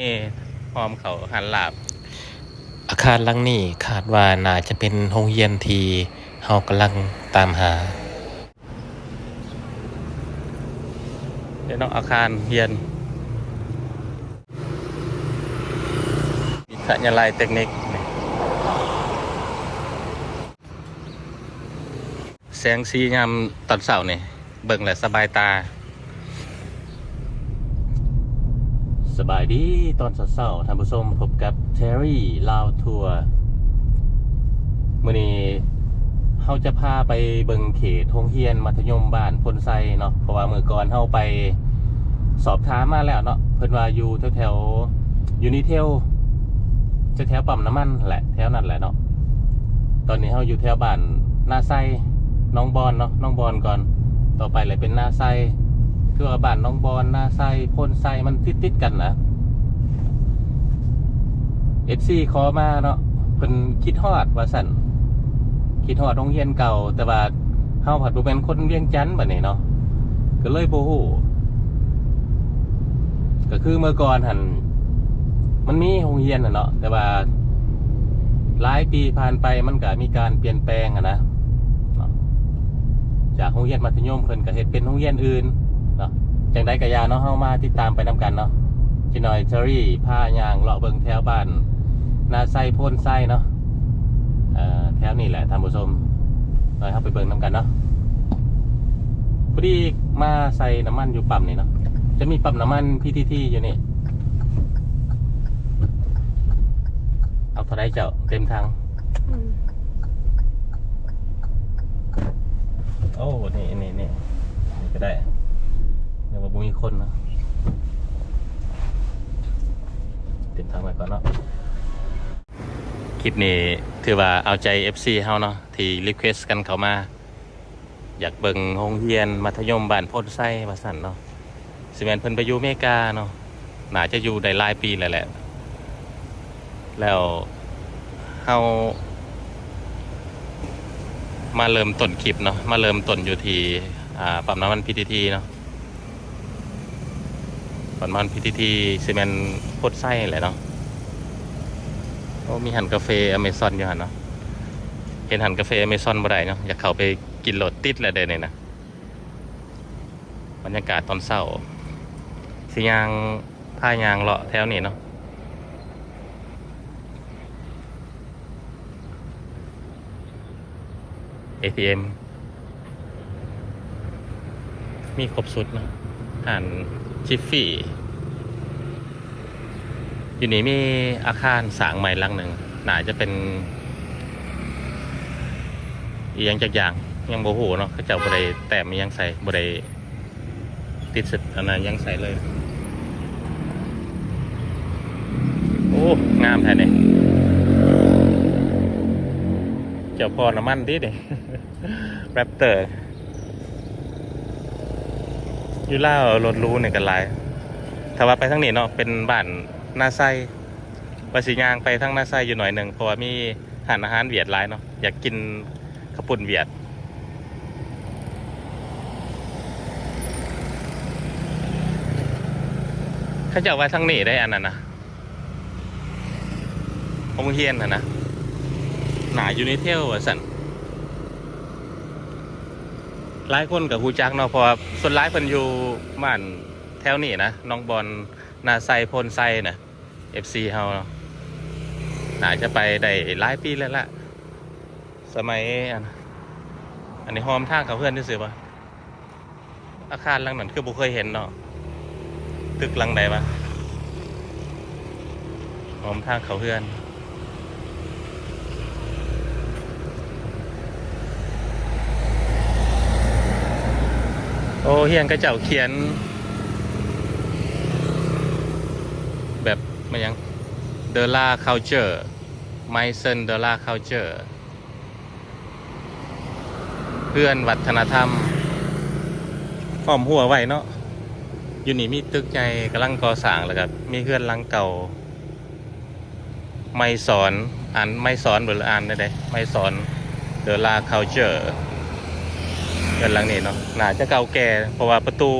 นี่พร้อมเขาหันหลับอาคารหลังนี้คาดว่าน่าจะเป็นโรงเรียนที่เฮากำลังตามหา เดี๋ยวน้องอาคารเรียนวิทยาลัยเทคนิคนี่แสงสียามตอนเสาร์นี่เบิ่งและสบายตา ส บายดีตอนเช้าๆท่านผู้ชมพบกับเทอรี่ลาวทัวร์มื่อนี้เฮาจะพาไปเบิงเขตโรงเรียน มัธยมบ้านพลไซเนาะเพราะว่าเมื่อก่อนเฮาไปสอบถามมาแล้วเนาะเพิ่นว่าอยู่แถวๆยูนิเทลจะแถวปั๊มน้ำมันแหละแถวนั้นแหละเนาะตอนนี้เฮาอยู่แถวบ้านนาไซน้องบอลเนาะน้องบอลก่อน ต่อไปเลยเป็นนาไซ คือว่าบ้านน้องบอลนาไซพ่นไซมันติดติดกันนะเอฟซีขอมาเนาะเพิ่นคิดฮอดว่าสั่นคิดฮอดโรงเรียนเก่า แต่ว่าเฮาผัดบ่เป็นคนเวียงจันทน์บัดนี้เนาะก็เลยบ่ฮู้ก็คือเมื่อก่อนหั่นมันมีโรงเรียนน่ะเนาะแต่ว่าหลายปีผ่านไปมันก็มีการเปลี่ยนแปลงอะนะจากโรงเรียนมัธยมเพิ่นก็เฮ็ดเป็นโรงเรียนอื่น จังได้กะยาเนาะเฮามาติดตามไปนำกันเนาะจิหน่อยเทอรี่ผ้ายางเลาะเบิงแถวบ้านนาไซโพ่นไซเนาะเอ่อแถวนี้แหละท่านผู้ชมหน่อยเฮาไปเบิ่งนำกันเนาะพอดีมาใส่น้ำมันอยู่ปั๊มนี่เนาะจะมีปั๊มน้ำมันพีทีทีอยู่นี่เอาเท่าไรเจ้าเต็มทางอืมโอ้นี่นี่นี่นี่ก็ได้เดี๋ยวว่าบุ มีคนนะเต็มทางไปก่อนเนาะคลิปนี้ถือว่าเอาใจ FC เฮาเนาะที่รีเควสกันเขามา อยากเบิ่งโรงเรียน มัธยมบ้านโพนไส้ว่าสั่นเนาะสิแมนเพิ่นไปอยู่อเมริกาเนาะน่าจะอยู่ได้หลายปีแล้วแหละ แล้วเฮามาเริ่มต้นคลิปเนาะมาเริ่มต้นอยู่ที่ปั๊มน้ำมันพีทีทีเนาะ ปั๊มน้ำมันพีทีทีซีเมนต์โคตรไส้แหละเนาะโอ้มีหันกาแฟอเมซอนอยู่หันเนาะเห็นหันกาแฟอเมซอนบ่ได้เนาะอยากเข้าไปกินโหลดติดแล้วเด้เนี่ยนะบรรยากาศตอนเช้าสิยางผ้ายางเลาะแถวนี้เนาะ ATM มีครบสุดเนอะอ่าน จิฟฟี่ อยู่นี่มีอาคารสางใหม่หลังหนึ่งหนาจะเป็นอียังจากอย่างยังโบหูเนาะเขาเจ้าบไดแต้มยังใส่บไดติดสุดอันนั้นยังใส่เลย โอ้ งามแท้เนี่ยเจ้าพ่อน้ำมันดิเด้แรปเตอร์ อยู่ล่ารถรู้เนี่ยกันหลาย ถ้าว่าไปทั้งนี้เนาะเป็นบ้านหน้าไซวาสิยางไปทั้งนาไซอยู่หน่อยหนึ่งเพราะว่ามีหารอาหารเวียดหลายเนาะอยากกินข้าวปุ่นเวียดเขาจะเอาไว้ทั้งนี้ได้อันนั้นนะโรงเรียนนะนะหนาอยู่ในเที่ยวอะสัน หลายคนกับฮูจักเนาะเพราะว่าส่วนหลายเพิ่นอยู่บ้านแถวนี้นะน้องบอลนาไซพลไซนะ FC เฮาเนาะน่าจะไปได้หลายปีแล้วละสมัยอันอันนี้หอมทางกับเพื่อนที่สือปะอาคารหลังนั้นคือบ่เคยเห็นเนาะตึกหลังใดปะหอมทางเขาเพื่อน โอ้เฮียนก็เจ้าเขียน แบบมันยังเดล่าเคาเจอร์ไมเซนเดล่าเคาเจอร์เพื่อนวัฒนธรรมหอมหัวไว้เนาะอยู่นี่มีตึกใหญ่กำลังก่อสร้างแล้วครับมีเพื่อนลังเก่า ไม่สอนอ่านไม่สอนหรืออ่านได้ไดไม่สอนเดล่าเคาเจอร์ เดินหลังนี่เนาะน่าจะเก่าแก่เพราะว่าประตู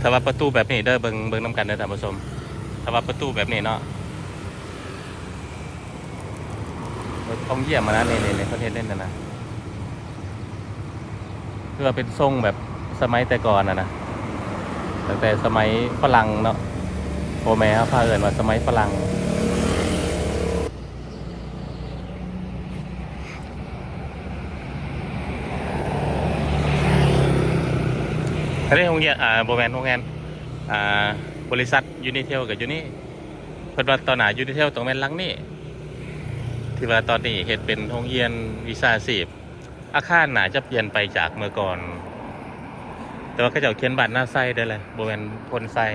ถ้าว่าประตูแบบนี้เด้อเบิงเบิงน้ำกันเด้อท่านผู้ชมถ้าว่าประตูแบบนี้เนาะต้องเยี่ยมมานะนี่นี่นี่เขาเทศเล่นนะนะเพื่อเป็นทรงแบบสมัยแต่ก่อนนะนะตั้งแต่สมัยฝรั่งเนาะโอแม่ครับพาเอินว่าสมัยฝรั่ง อันนี้โรงเรียนอ่าโบแมนโรงเรียนอ่าบริษัทยูนิเทลกับยูนี่เพิ่นว่าตอนหนายูนิเทลตรงแม่นลังนี่ที่ว่าตอนนี้เห็ดเป็นโรงเรียนวิชาชีพอาคารหนาจะเปลี่ยนไปจากเมื่อก่อน แต่ว่าเขาเจะเขียนบัตรหน้าไส้ได้เลยโบแมนพนไส้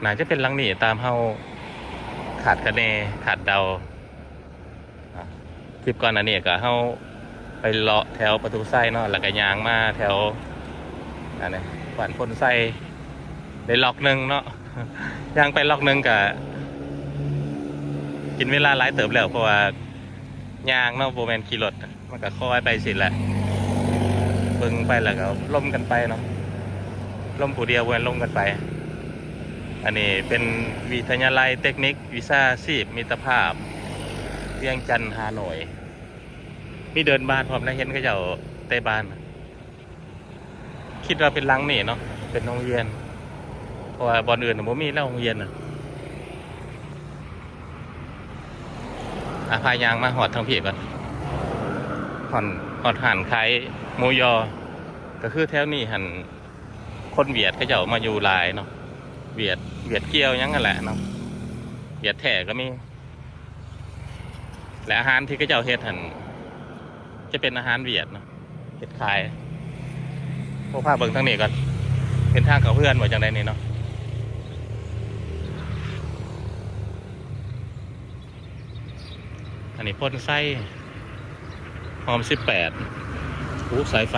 หนาจะเป็นลังนี่ตามเฮาขาดคะแนนขาดเดาคลิปก่อนอันนี้ก็เฮา ไปเลาะแถวประตูไส้เนาะแล้วก็ยางมาแถวอันนี้ฝันพนไส้ได้ล็อกหนึ่งเนาะยางไปล็อกหนึ่งกับกินเวลาหลายเติบแล้วเพราะว่ายางเนาะโบแมนขี่รถมันก็ค่อยไปสิแหละเบิ่งไปแล้วก็ล่มกันไปเนาะล่มผู้เดียวเวนล่มกันไป อันนี้เป็นวิทยาลัยเทคนิควิชาชีพมิตรภาพเวียงจันทน์ฮานอย มีเดินบ้านพร้อมนะเห็นก็เจ้าเตะบ้าน คิดว่าเป็นลังนี่เนาะเป็นโรงเรียน เพราะว่าบอลอื่นผมมีแล้วโรงเรียนอะอาพายางมาหอดทางผีก่อนหอนหอนหันขายหมูยอ ก็คือแถวนี้หันคนเวียดก็เจะมาอยู่หลายเนาะเวียดเวียดเกี่ยวยังกันแหละเนาะเวียดแท้ก็มี และอาหารที่ก็เจะเฮ็ดหัน จะเป็นอาหารเวียดเนาะเฮ็ดขายพวกภาพเบิ่งทางนี้ก่อนเป็นทางกับเพื่อนว่าจังไดนี่เนาะอันนี้พ่นไส้หอมสิบแปดหูสายไฟ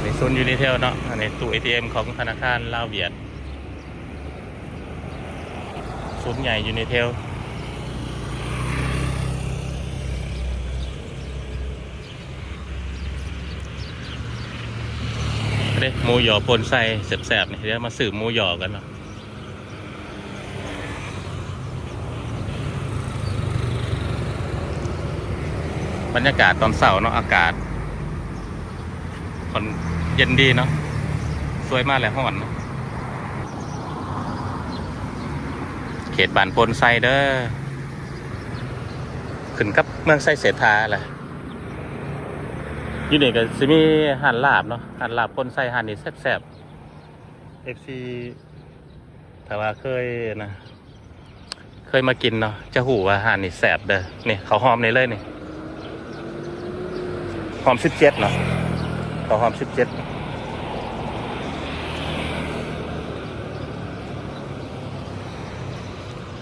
ในซุนยูนิเทลเนาะอันนี้ตู้ ATM ของธนาคารลาวเวียดซุนย์ใหญ่ยูนิเทลเด้ห มูหยอปนไส้แสบๆนี่เดี๋ยวมาสืบมูหยอกันเนาะบรรยากาศตอนเสาร์เนาะอากาศคนเย็นดีเนาะสวยมากเลยห้อนเนาะเขตบ้านพลไซเดอร์ขึ้นกับเมืองไซเสถาแหละ ยู่นี่ก็สิมีหันลาบเนาะหันลาบพลไซหันนี่แซ่บๆเอฟซีถ้าว่าเคยนะ เคยมากินเนาะจะหูว่าอาหารนี่แซ่บเด้อนี่เขาวหอมนี่เลยนี่หอมสิบเจ็ดเนาะต่อหอมสิบเจ็ด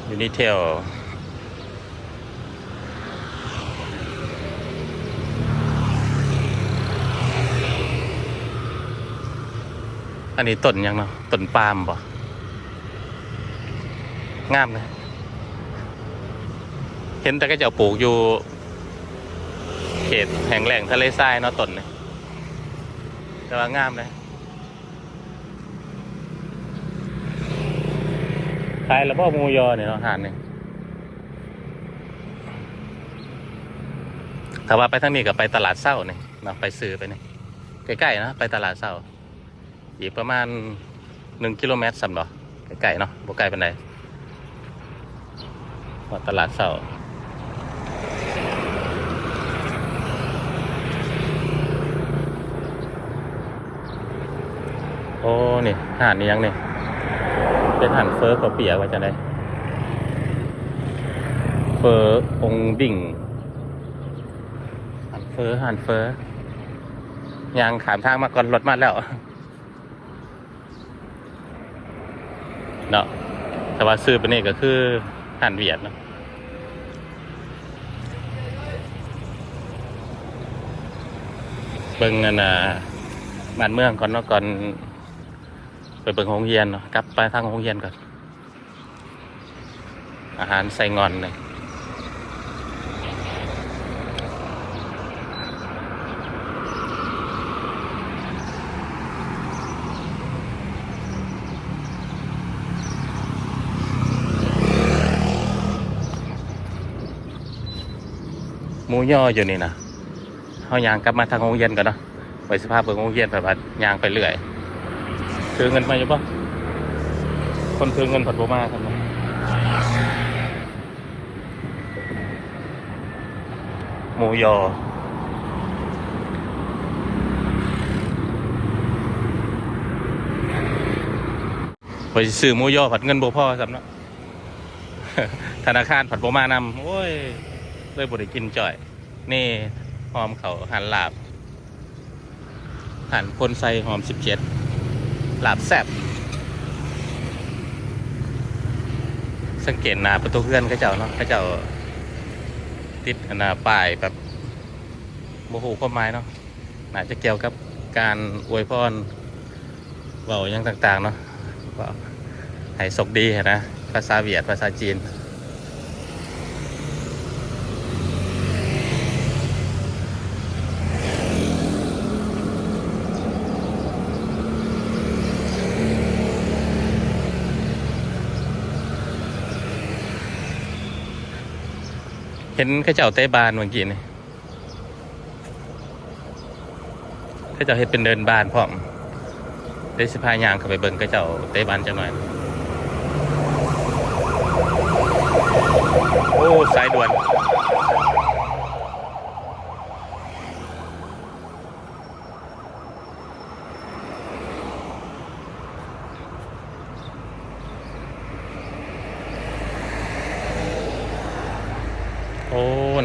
ยูนิเทล อันนี้ต้นยังเนาะต้นปาล์มบ่งามเลยเห็นแต่ก็จะปลูกอยู่ เขตแห่งแหล่งทะเลทรายเนาะต้นเนี่ยแต่ว่างามเลยขายแล้วพ่อมูยอเนี่ยเนาะหานเนี่ยถ้าว่าไปทางนี้ก็ไปตลาดเศร้าเนี่ยเนาะไปซื้อไปเนี่ยใกล้ๆนะไปตลาดเศร้า อีกประมาณหนึ่งกิโลเมตรสำหรับใกล้ๆเนาะบ่ไกลเป็นไรว่าตลาดเศร้าโอ้นี่หานนี่ยังนี่เป็นหันเฟอร์ข้าเปียกว่าจะได้เฟอร์องดิ่งหันเฟอร์หันเฟอร์ยางขามทางมาก่อนรถมาแล้ว เนาะแต่ว่าซื้อไปนี่ก็คือหันเวียดเนาะเบิ่งนั่นน่ะบ้านเมืองก่อนเนาะก่อน ไปเบิ่งโรงเรียนเนาะกลับไปทางโรงเรียนก่อน อาหารใส่งอนเลย มูย่ออยู่นี่นะเฮายางกลับมาทางโรงเรียนก่อนเนาะไปสภาพเบิ่งโรงเรียนไปพัดยางไปเรื่อยถือเงินมาอยู่ปะคนถือเงินผัดบมาครับนะหมูยอไปซื้อหมูยอผัดเงินโบพ่อสำนาะธนาคารผัดโบมานำโอ้ย เลยบ่ได้กินจ่อย นี่หอมเขาหันหลาบหันพนไซหอมสิบเจ็ดหลาบแซบสังเกตนาประตูเพื่อนเขาเจ้าเนาะเขาเจ้าติดหนาป้ายแบบโมโหความหมายเนาะน่าจะเกี่ยวกับการอวยพรเว่าอย่างต่าง ๆ เนาะว่าให้สกดีนะ ภาษาเวียดภาษาจีน เห็นข้าเจ้าเต้บานเมื่อกี้นี่ข้าเจ้าเห็นเป็นเดินบานพร้อมได้สิพายางเข้าไปเบิ่งข้าเจ้าเต้บานจังหน่อย โอ้สายด่วน โอ้นักเรียนก็เจ้าเตะบาน เดี๋ยวน้องอาคารเรียนใหญ่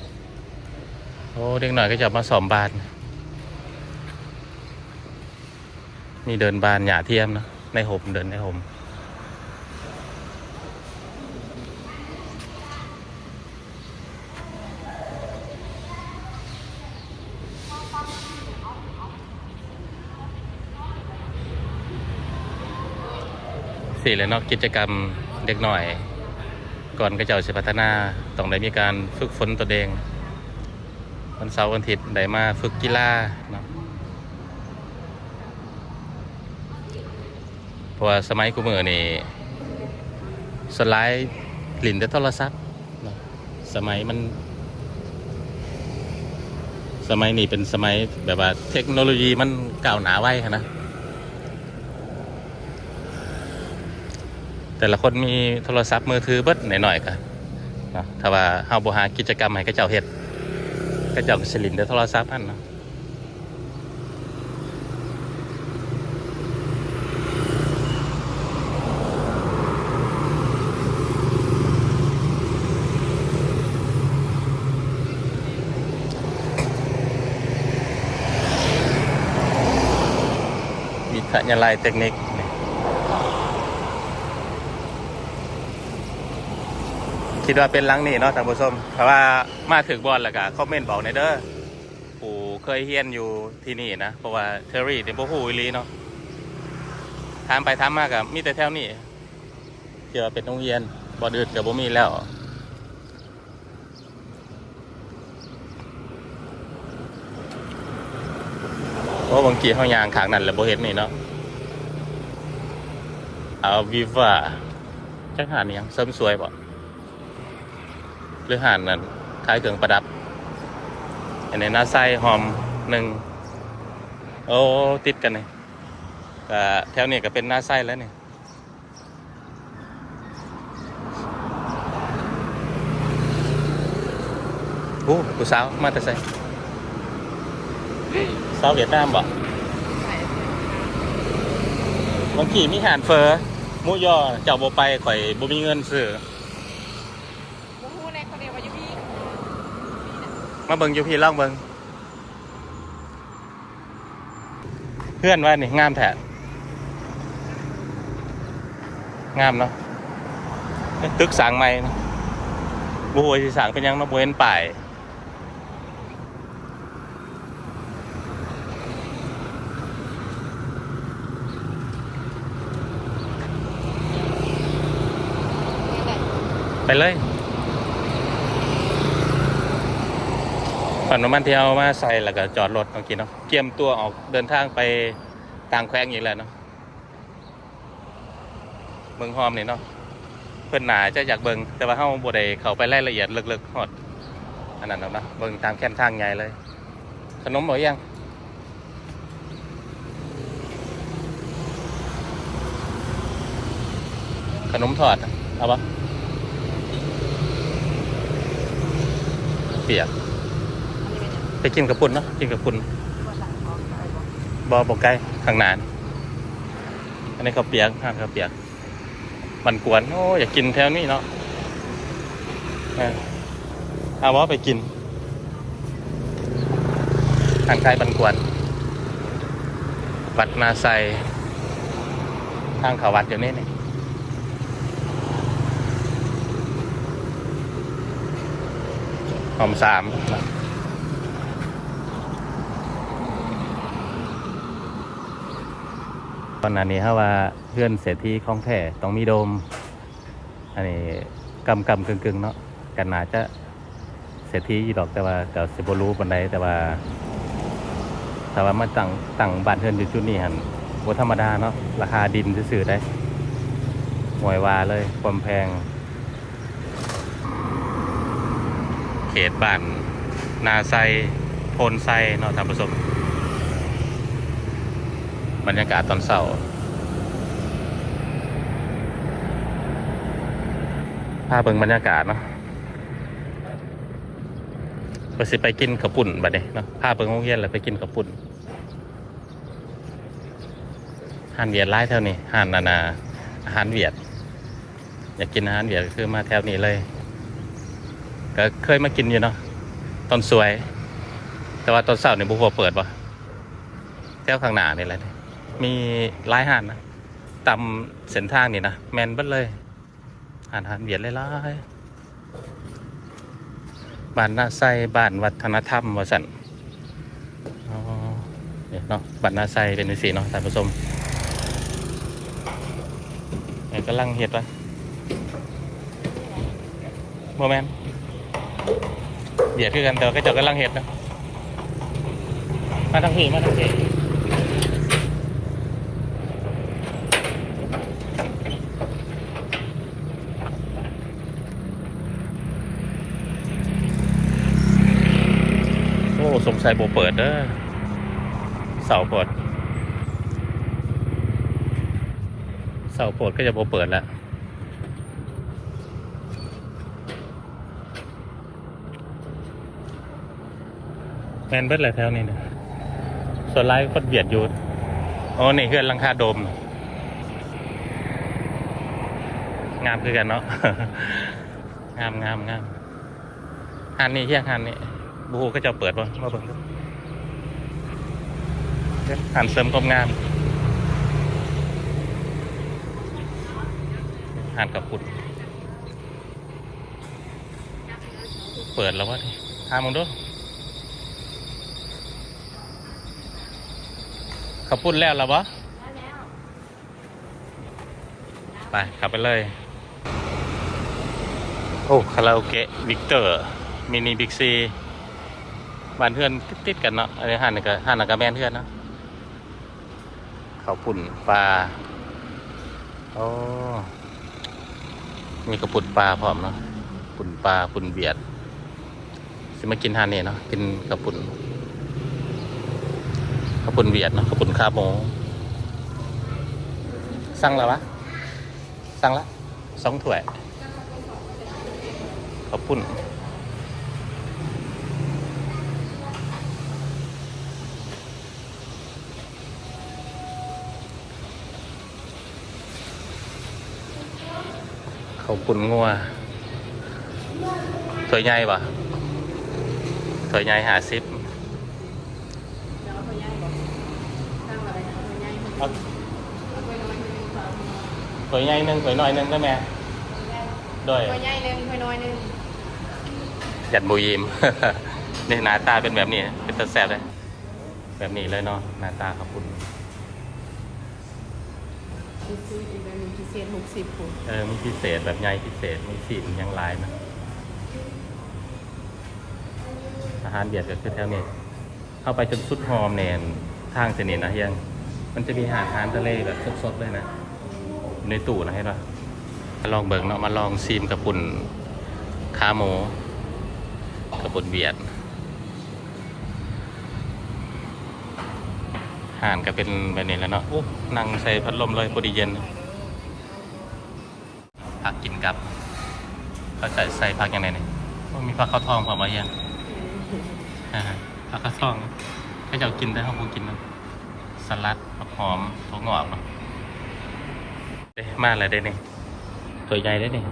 โอ้เด็กหน่อยก็จะมาสอมบาน นี่เดินบานหยาเทียมนะในห่มเดินในห่มสี่เลยเนาะกิจกรรมเด็กหน่อย ก่อนก็จะเอาสิพัฒนาต้องได้มีการฝึกฝนตัวเอง วันเสาร์วันอาทิตย์ได้มาฝึกกีฬาเนาะเพราะว่าสมัยกูมือนี่สไลด์หลินแต่โทรศัพท์เนาะสมัยมัน สมัยนี้เป็นสมัยแบบว่าเทคโนโลยีมันก้าวหนาไว้นะแต่ละคนมีโทรศัพท์มือถือเบิดหน่อยๆกันถ้าว่าเฮาบ่หากิจกรรมให้เขาเจ้าเฮ็ด ก็จะเอาสลินได้โทรศัพท์อันเนาะมีขยายเทคนิคนี่ คิดว่าเป็นหลังนี่เนาะท่านผู้ชมเพราะว่ามาถึงบอลแล้วก็คอมเมนต์บอกในเด้อปู่เคยเฮียนอยู่ที่นี่นะเพราะว่าเทอรี่เป็นพวกผู้อิลีเนาะถามไปถามมากับมีแต่แถวนี้เกี่ยวเป็นโรงเรียนบอลดืดกับบ่มีแล้วเพราะบางทีเขายางขางนั่นแหละบ่เห็นนี่เนาะเอาวิว่าจักหานอิหยังเสริมสวยบ่ หรือห่านนั่นคล้ายเครื่องประดับ อันนี้หน้าไส้หอมหนึ่งโอ้ติดกันเลยก็แถวนี้ก็เป็นหน้าไส้แล้วนี่โอ้กูสาวมาแต่ไสสาวเวียดนามบ่บางทีมีห่านเฟอหมูยอเจ้าโบไปข่อยบ่มีเงินซื้อ มาเบิ้งอยู่พี่ล่องเบิ้งเพื่อนว่านี่งามแท้งามเนาะตึกสางใหม้บัวสีสางเป็นยังนาะบัวเห็นป่ายไปเลย ปั่นน้ำมันที่เอามาใส่แล้วก็จอดรถเมื่อกี้เนาะเตรียมตัวออกเดินทางไปต่างแขวงอีกแล้วเนาะเมืองหอมนี่เนาะเพื่อนหนาจะอยากเบิงแต่ว่าเฮาบ่ได้เข้าไปรายละเอียดลึกๆฮอดอันนั้นหรอกนะเบิงตามแคมทางใหญ่เลย ขนมหรือยังขนมทอดอะเอาปะเปียกอันนี้เป็นยัง ไปกินกับปุ่นเนาะกินกับปุ่นว่าสั่งของใครบอกบอกไกลข้างหนานอันนี้เขาวเปียกห้างเขาวเปียกมันกวนโอ้อยากกินแถวนี้เนาะเอาว่าไปกินทางใกล้บันกวนวัดนาไซทางเขาวัดอยู่นี่นี่หอมสาม ตอนนั้นนี้ถ้าว่าเพื่อนเศรษฐีของแท้ต้องมีโดม อันนี้กำกำกึ่งกึ่งๆเนาะกันนาจะเศรษฐีอยู่ดอกแต่ว่ากับสิบรู้ปันใดแต่ว่าแต่ว่ามาตั้งตั้งบ้านเพื่อนอยู่จุดนี้หันบ่ธรรมดาเนาะราคาดินซื่อได้หวยวาเลยความแพง เขตบ้านนาไซโพนไซเนาะท่านผู้ชม บรรยากาศตอนเช้าพาพเบิ่งบรรยากาศเนาะไปสิไปกินข้าวปุ่นบัดนี้เนาะพาพเบิ่งโรงเรียนแล้วไปกินข้าวปุ่นหารเวียดร้ายแถวนี้หารนานาอาหารเวียด อยากกินอาหารเวียดก็คือมาแถวนี้เลย ก็เคยมากินอยู่เนาะตอนสวย แต่ว่าตอนเช้าเนี่ยบุฟเปิดปะแถวข้างหน้านี่แหละ มีหลายหานนะตามเส้นทางนี่นะแมนบิดเลยอาหารเวียดหลายๆบ้านนาไซบ้านวัฒนธรรมวสันอ๋อเนี่ยเนาะบ้านนาไซเป็นสีเนาะท่านผู้ชมเนี่ยกำลังเห็ดวะโมแมนเบียดคือกันแต่ก็จะกำลังเห็ดนะมาทางผีมาทางผี สงสัยโบเปิดเด้อเสาเปิดเสาเปิดก็จะโบเปิดแล้วแมนเบิดเลยแถวนี้เนะส่วนไลฟ์ก็เบียดอยู่อ๋อนี่คือหลังคาโดม งามคือกันเนาะ งามงามงามหันนี่เที่ยงหันนี่ บูฮูก็จะเปิดบ่มาเบิ่งดูหันเสริมความงามหันกับปุด เปิดแล้ววะนี่หามึงดูขับปุ้นแล้วแล้ววะไปขับไปเลย โอ้ คาราโอเกะ วิกเตอร์ มินิบิ๊กซี บ้านเพื่อนติดๆกันเนาะอันนี้หันกับหันกับแม่นเพื่อนเนาะเขาวปุ่นปลาโอ้มีกระปุ่นปลาพร้อมเนาะปุ่นปลาปุ่นเบียดสิมากินหันนี่เนาะกินกระปุ่นกระปุ่นเบียดเนาะกระปุ่นคาโมสั่งแล้ววะสั่งละสองถ้วยกระปุ่น เขาปุ่นงัวถวยใหญ่ปะถวยใหญ่หาซิปแล้วเอาไปย่างบอกตั้งอะไรนะเอาไปย่างเอาไปน้อยหนึ่งสองถวยใหญ่หนึ่งถวยน้อยหนึ่งได้ไหมด้วยไปย่างหนึ่งไปน้อยหนึ่งยันบูยิมนี่หน้าตาเป็นแบบนี้ เป็นตะแสบเลย แบบนี้เลยเนาะหน้าตาเขาปุ่น พิเศษอีกแบบหนึงพิเศษหกสิบผมเออมีพิเศษแบบใหญ่พิเศษมีสีมันยังหลายนะอาหารเบียดก็คือแถวนี้เข้าไปจนสุดหอมแนนทางเสนิทนะเฮียงมันจะมีอาหารทะเลแบบสดๆเลยนะอยู่ในตู้นะให้ป่ะมาลองเบิ่งเนาะมาลองซีมกับปุ่นขาหมูกับปุ่นเบียด ห่านก็เป็นแบบนี้แหล้วเนาะโอ้นั่งใส่พัดลมเลยพอดีเย็นผักกินกับเขาใส่ใส่ผักยังไงเนี่ยมีผักข้าวทองผมมายังอ่าผักข้าวทองก็จะเอากินได้ห้องกูกินเนอะสลัดผักหอมถั่วงอกเนาะเด้มาอะไรได้เนี่ยตัวใหญ่ได้เนี่ย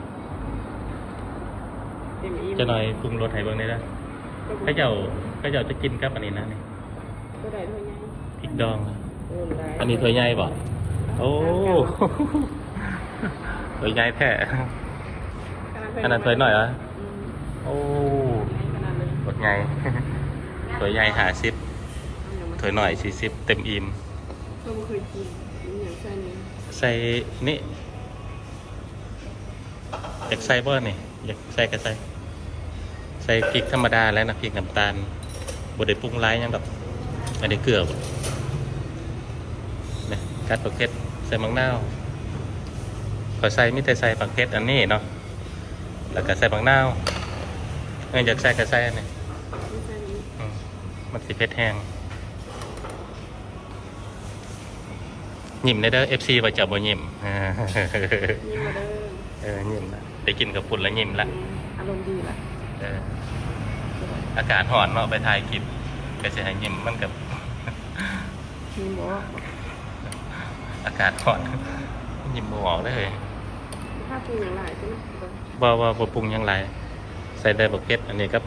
เต็มอิ่มจะหน่อยปรุงรสไห้เบิ้งได้แล้วก็เจ้าก็เจ้าจะกินกับอันนี้นะนี่ก็ได้เท่านี้ พริกดองนะโอนได้อันนี้ตัวใหญ่บ่โอ้ตัวใหญ่แท้อันนั้นตัวหน่อยเหรออืมโอ้ขนาดเลยกดไงตัวใหญ่หาซิปเอาอย่างมาตัวหน่อยสี่สิบเต็มอิ่มก็ไม่เคยกินมีอย่างเช่นนี้ใส่นี่อยากใส่บ่นี่อยากใส่ก็ใส่ใส่พริกธรรมดาแล้วนะพริกน้ำตาลบดได้ปรุงร้ายหยังแบบ ไม่ได้เกลือบ่เนี่ยกัดปักเพชรใส่มังนาวพอใส่มิแต่ใส่ปักเพชรอันนี้เนาะแล้วก็ใส่มังนาวเอออยากใส่ก็ใส่อันนี้ไม่ใช่นี้อืมมันสิเผ็ดแห้งยิ้มได้เด้อ FC ว่าจะบ่ยิ้มนี่มาเด้อเออยิ้มละได้กินกับปุ่นแล้วยิ้มละอืมอารมณ์ดีละเอออากาศร้อนเนาะไปถ่ายคลิปก็สิให้ยิ้มมันกับ มีหมออากาศร้อนยิ้มบ่ออกเลยถ้าปรุงอย่างไรใช่ไหมบ่บ่บ่ปรุงหยังไร ใส่ได้บักเผ็ดอันนี้กับ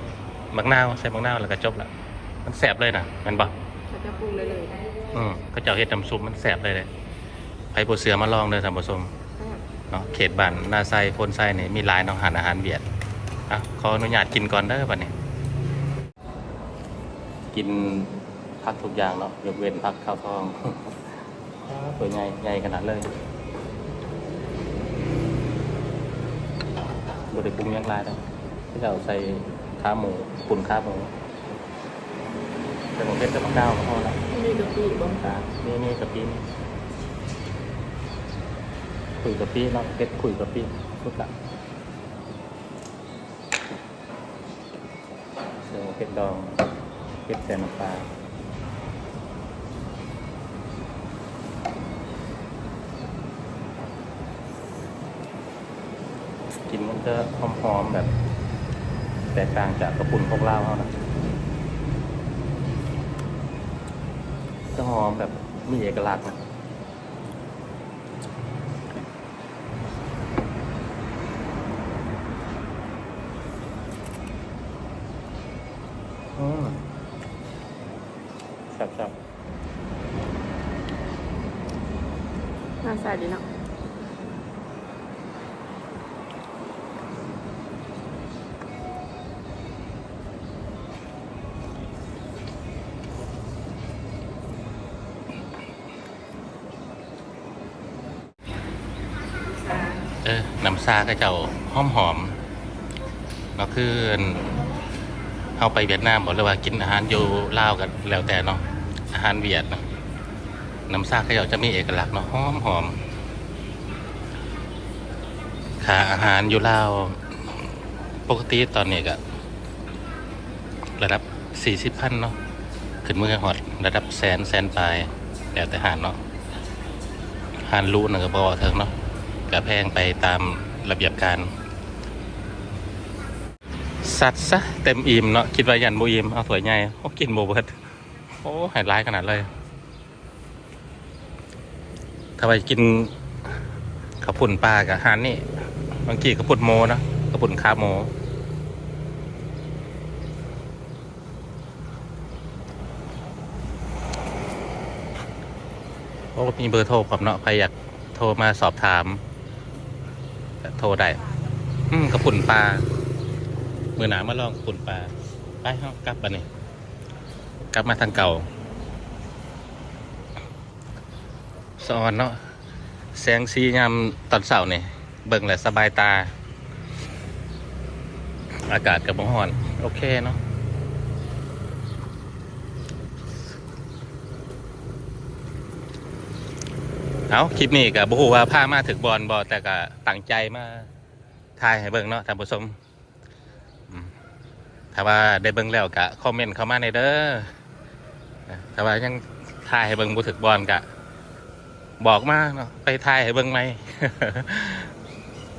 มักนาวใส่มักนาวแล้วก็จบละมันแซ่บเลยนะแมันบ่เขาจะปรุงเลยเลยอืมก็เจ้าเฮ็ดน้ำซุปมันแซ่บเลยเลยไปบ่เสือมาลองเด้อท่านผู้ชมเนาะเขตบ้านนาไซโพนไซนี่มีหลายเนาะหารอาหารเวียดอะขออนุญาตกินก่อนเด้อบัดนี้ กิน ผักทุกอย่างเนาะยกเว้นผักข้าวทองตัวใหญ่ใหญ่ขนาดเลยบไดปรุงหยังไรเนาะที่เราใส่ขาหมูปุ่นขาหมูใส่หมูเพชรกับมะนาวก็พอละมีกะปิบ่อ่านี่นี่กะปินี่คุยกะปิเนาะเพชรคุยกะปิทุกละเสือเพชรดองเพชรแซนำปลากินมัน จะหอมๆแบบ แตกต่างจากกระปุ่นพวกเล่าเขานะจะหอมแบบมีเอกลักษณ์นะอืมครับครับน่าใส่ดีเนาะ ซาก็เจ้าหอมหอมๆเนาะคือเอาไปเวียดนามบอกเลยว่ากินอาหารอยู่ลาวกันแล้วแต่เนาะอาหารเวียดนะน้ำซาก็เจ้าจะมีเอกลักษณ์เนาะหอมหอมค่าอาหารอยู่ลาวปกติตอนนี้ก็ระดับสี่สิบพันเนาะขึ้นมือหอดระดับแสนแสนปลายแล้วแต่หารเนาะหารรู้นะก็บอกเถิงเนาะกระแพงไปตาม ระเบียบการ สัตว์ซะเต็มอิ่มเนาะคิดว่ายันโบอิ่มเอาสวยใหญ่โอ้กินโบเบิดโอ้หายร้ายขนาดเลยถ้าไปกินข้าวปุ่นปลากับอาหารนี่บางทีข้าวปุ่นโมนะข้าวปุ่นคาโมโอ้มีเบอร์โทรผมเนาะใครอยากโทรมาสอบถาม โทรได้ อืมกระปุ่นปลาเมื่อหนามาลองกระปุ่นปลาไปเฮากลับมาเนี่ยกลับมาทางเก่าสอนเนาะแสงสียามตอนเสาร์นี่เบิ่งและสบายตา อากาศกับบ่ฮ้อน โอเคเนาะ เอาคลิปนี้กับบ่ฮู้ว่าพามาถึงบอลบอแต่ก็ตั้งใจมาถ่ายให้เบิ่งเนาะท่านผู้ชมถ้าว่าได้เบิ่งแล้วก็คอมเมนต์เข้ามาในเด้อถ้าว่ายังถ่ายให้เบิ่งบ่ถึกบอลก็บอกมาเนาะไปถ่ายให้เบิ่งไหม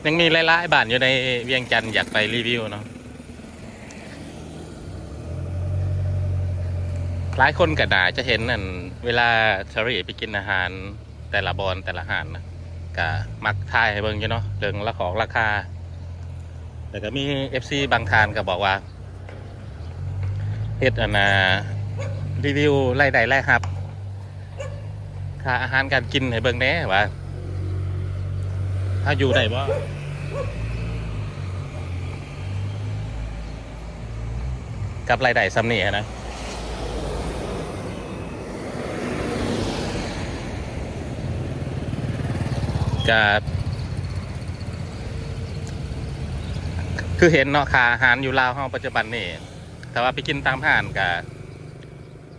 ยังมีหลายๆบ้านอยู่ในเวียงจันทร์อยากไปรีวิวเนาะหลายคนก็น่าจะเห็นนั่นเวลาชรีไปกินอาหาร แต่ละบอนแต่ละอาหารนะก็มักทายให้เบิ่งอยู่เนาะเรื่องละของราคาแต่ก็มี FC บางทานก็บอกว่าเฮ็ดอันน่ะรีวิวไล่ใดไล่ครับค่าอาหารการกินให้เบิ่งแหน่ว่าถ้าอยู่ได้บ่กับรายได้ซ้ำนี่นะ ก็คือเห็นเนาะค่าอาหารอยู่ลาวเฮาปัจจุบันนี่แต่ว่าไปกินตามห้านกับ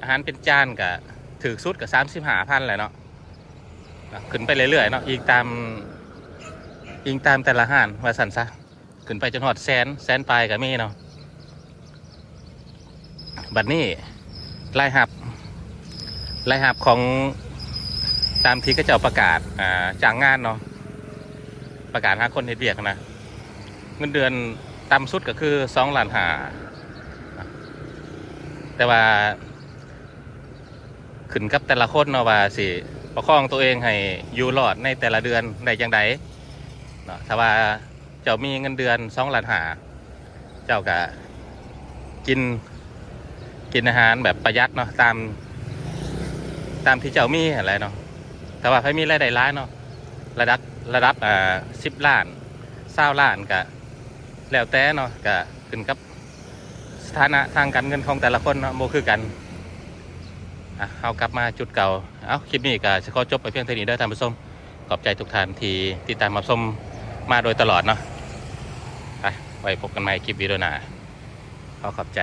อาหารเป็นจานกับถือสุดกับสามสิบห้าพันแหละเนาะขึ้นไปเรื่อยๆเนาะอีกตามอีกตามแต่ละห้านว่าสันซะขึ้นไปจนหอดแสนแสนปลายกับมีเนาะบัดนี้รายหับรายหับของ ตามที่ก็จะเอาประกาศอ่าจ้างงานเนาะประกาศหาคนเฮ็ดเวียกนะ เงินเดือนต่ำสุดก็คือสองล้านหาแต่ว่า ขึ้นกับแต่ละคนเนาะว่าสิประคองตัวเองให้อยู่รอดในแต่ละเดือนได้จังไดเนาะถ้าว่าเจ้ามีเงินเดือนสองล้านหาเจ้าก็กินกินอาหารแบบประหยัดเนาะตาม ตามที่เจ้ามีอะไรเนาะ แต่ว่าใครมีรายได้ร้ายเนาะระดับระดับอ่าสิบล้านเศร้าล้านกะแล้วแต่เนาะกะขึ้นกับสถานะทางการเงินของแต่ละคนเนาะโมคือกันอะเอากลับมาจุดเก่าเอาคลิปนี้ก็จะขอจบไปเพียงเท่านี้เด้ท่านผู้ชมขอบใจทุกท่านที่ติดตามรับชมมาโดยตลอดเนาะไปไว้พบกันใหม่คลิปวิดีโอหน้าขอขอบใจ